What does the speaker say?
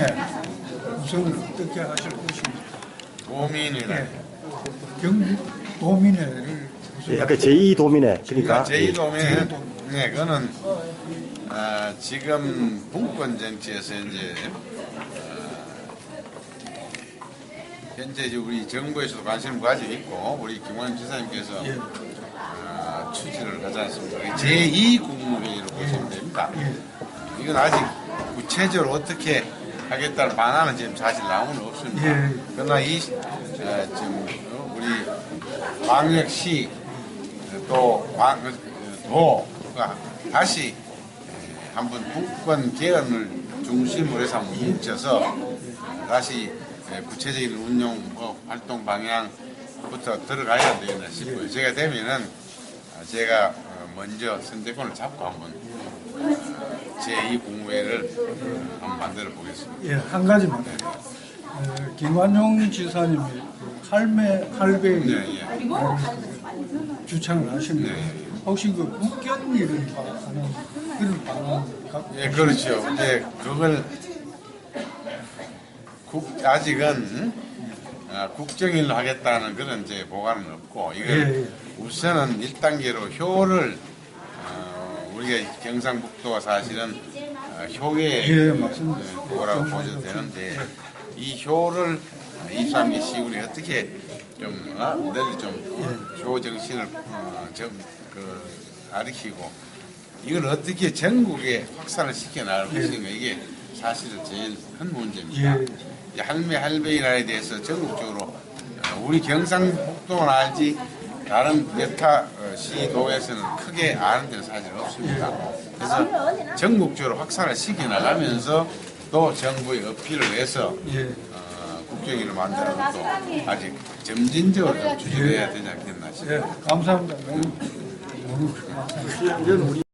도민에 우선 어떻게 하실 것인지 도민이라. 예. 경북 도민회를 우선 예, 약간 제2 도민회 그러니까 그러니까 제2도민, 네, 그거는 아, 지금 분권 정치에서 이제 어, 현재 이제 우리 정부에서도 관심을 가지고 있고 우리 김원영 지사님께서 예. 어, 추진을 하지 않습니까? 제2 국무회의로 보시면 됩니다. 예. 이건 아직 구체적으로 어떻게 하겠다는 방안은 지금 사실 나오는 없습니다. 예. 그러나 이 어, 지금 어, 우리 광역시 또 광, 어, 도가 다시 에, 한번 국권 개헌을 중심으로 해서 한번 뭉쳐서 다시 에, 구체적인 운용 어, 활동 방향부터 들어가야 되겠나 싶어요. 제가 되면은 아, 제가 어, 먼저 선대권을 잡고 한번 어, 제2 국무회를 어, 한번 만들어 보겠습니다. 예, 한 가지만. 어, 김완용 지사님이 그 할매, 할배 네, 예. 주창을 하십니다. 네. 혹시 그 국견 일을 하는 그런 방안 예, 그렇죠. 이제 그걸 국 아직은 음? 아, 국정일로 하겠다는 그런 이제 보관은 없고 이걸 예, 예. 우선은 1단계로 효를 어, 우리가 경상북도가 사실은 어, 효의 예. 뭐라고 보셔도 되는데 이 효를 23기 시군이 어떻게 좀 어, 늘 좀효 정신을 어, 좀그 가리키고 이걸 어떻게 전국에 확산을 시켜 나갈 것인가 이게 사실은 제일 큰 문제입니다. 예. 이 할매 할배이나에 대해서 전국적으로 어, 우리 경상북도만 알지 다른 여타 어, 시도에서는 크게 아는 데는 사실 없습니다. 그래서 전국적으로 확산을 시켜 나가면서 또 정부의 어필을 해서 예. 어, 국정일을 만드는 것도 아직 점진적으로 좀 추진해야 되지 않겠나 싶습니다. 예, 감사합니다. 너무 감사합니다.